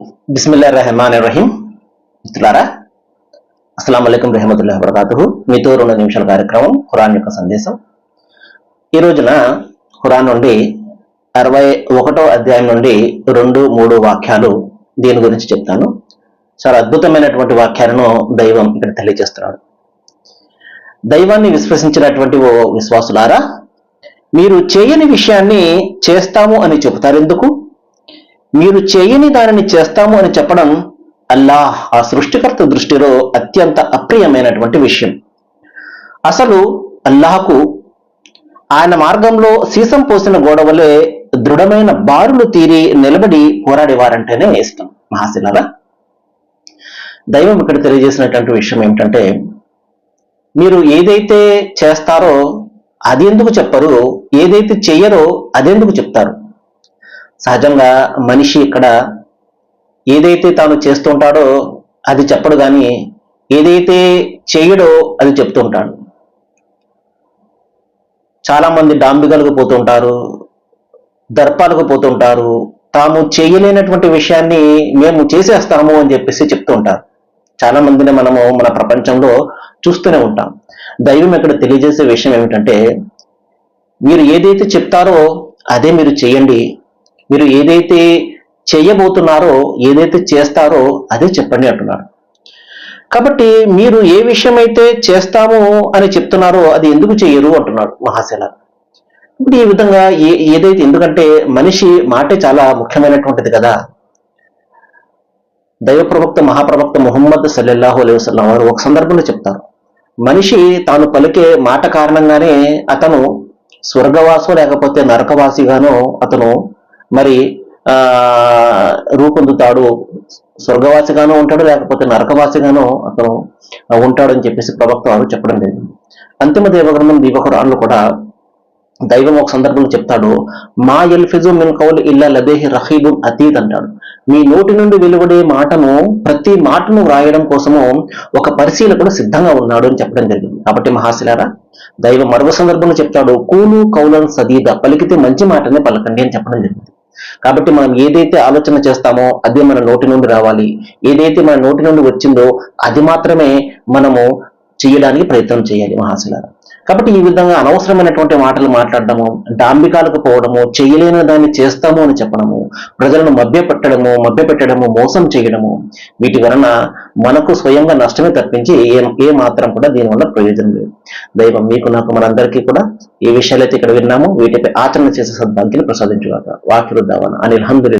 బిస్మిల్లా రెహమాన్ రహీం మిత్రులారా అస్సలం అయికం రెహమతుల్లా వరకాతు మీతో రెండు నిమిషాల కార్యక్రమం ఖురాన్ యొక్క సందేశం. ఈ రోజున ఖురాన్ నుండి అరవై ఒకటో అధ్యాయం నుండి రెండు మూడు వాక్యాలు దీని గురించి చెప్తాను. చాలా అద్భుతమైనటువంటి వాక్యాలను దైవం ఇక్కడ తెలియజేస్తున్నాడు. దైవాన్ని విశ్వసించినటువంటి ఓ విశ్వాసులారా మీరు చేయని విషయాన్ని చేస్తాము అని చెబుతారు. ఎందుకు? మీరు చేయని దానిని చేస్తాము అని చెప్పడం అల్లాహ్ ఆ సృష్టికర్త దృష్టిలో అత్యంత అప్రియమైనటువంటి విషయం. అసలు అల్లాహకు ఆయన మార్గంలో సీసం పోసిన గోడవలే దృఢమైన బారులు తీరి నిలబడి పోరాడేవారంటేనే ఇష్టం. మహాశిలరా దైవం ఇక్కడ తెలియజేసినటువంటి విషయం ఏమిటంటే మీరు ఏదైతే చేస్తారో అది ఎందుకు చెప్పరు ఏదైతే చెయ్యరో అదెందుకు చెప్తారు? సహజంగా మనిషి ఇక్కడ ఏదైతే తాను చేస్తుంటాడో అది చెప్పడు కానీ ఏదైతే చేయడో అది చెప్తుంటాడు చాలామంది డాంబికలకు పోతుంటారు దర్పాలకు పోతుంటారు తాము చేయలేనటువంటి విషయాన్ని మేము చేసేస్తాము అని చెప్పేసి చెప్తుంటారు చాలా మందిని మనము మన ప్రపంచంలో చూస్తూనే ఉంటాం. దైవం ఇక్కడ తెలియజేసే విషయం ఏమిటంటే మీరు ఏదైతే చెప్తారో అదే మీరు చేయండి మీరు ఏదైతే చేయబోతున్నారో ఏదైతే చేస్తారో అదే చెప్పండి అంటున్నారు కాబట్టి మీరు ఏ విషయం అయితే చేస్తాము అని చెప్తున్నారో అది ఎందుకు చేయరు అంటున్నాడు మహాశల ఇప్పుడు ఈ విధంగా ఏ ఏదైతే ఎందుకంటే మనిషి మాటే చాలా ముఖ్యమైనటువంటిది కదా. దైవ ప్రవక్త మహాప్రవక్త ముహమ్మద్ సల్లెల్లాహు అలై వసల్లం వారు ఒక సందర్భంలో చెప్తారు. మనిషి తాను పలికే మాట కారణంగానే అతను స్వర్గవాసో లేకపోతే నరకవాసిగానో అతను మరి ఆ రూపొందుతాడు. స్వర్గవాసిగానో ఉంటాడు లేకపోతే నరకవాసిగానో అతను ఉంటాడు అని చెప్పేసి ప్రవక్త వారు చెప్పడం జరిగింది అంతిమ దేవగ్రంథం దీపకురాళ్ళు కూడా దైవం ఒక సందర్భంలో చెప్తాడు. మా ఎల్ఫిజు మిన్ కౌలు ఇల్లా లదేహి రహీబున్ అతీద్ అంటాడు. మీ నోటి నుండి వెలువడే మాటను ప్రతి మాటను వ్రాయడం కోసము ఒక పరిశీలకుడు సిద్ధంగా ఉన్నాడు అని చెప్పడం జరిగింది. కాబట్టి మహాశిలారా దైవం మరొక సందర్భంలో చెప్తాడు. కూలు కౌలన్ సదీద పలికితే మంచి మాటనే పలకండి అని చెప్పడం జరిగింది. కాబట్టి మనం ఏదైతే ఆలోచన చేస్తామో అదే మన నోటి నుండి రావాలి. ఏదైతే మన నోటి నుండి వచ్చిందో అది మాత్రమే మనము చేయడానికి ప్రయత్నం చేయాలి మహాశిలారా. కాబట్టి ఈ విధంగా అనవసరమైనటువంటి మాటలు మాట్లాడడము డాంబికాలకు పోవడము చేయలేని దాన్ని చేస్తాము అని చెప్పడము ప్రజలను మభ్యపెట్టడము మభ్యపెట్టడము మోసం చేయడము వీటి వలన మనకు స్వయంగా నష్టమే తప్పించి ఏ ఏ మాత్రం కూడా దీనివల్ల ప్రయోజనం లేదు. దైవం మీకు నాకు మనందరికీ కూడా ఏ విషయాలైతే ఇక్కడ విన్నామో. వీటిపై ఆచరణ చేసే సద్భాగ్యం ప్రసాదించుగాక. వాకిరుద్దామని దావన అని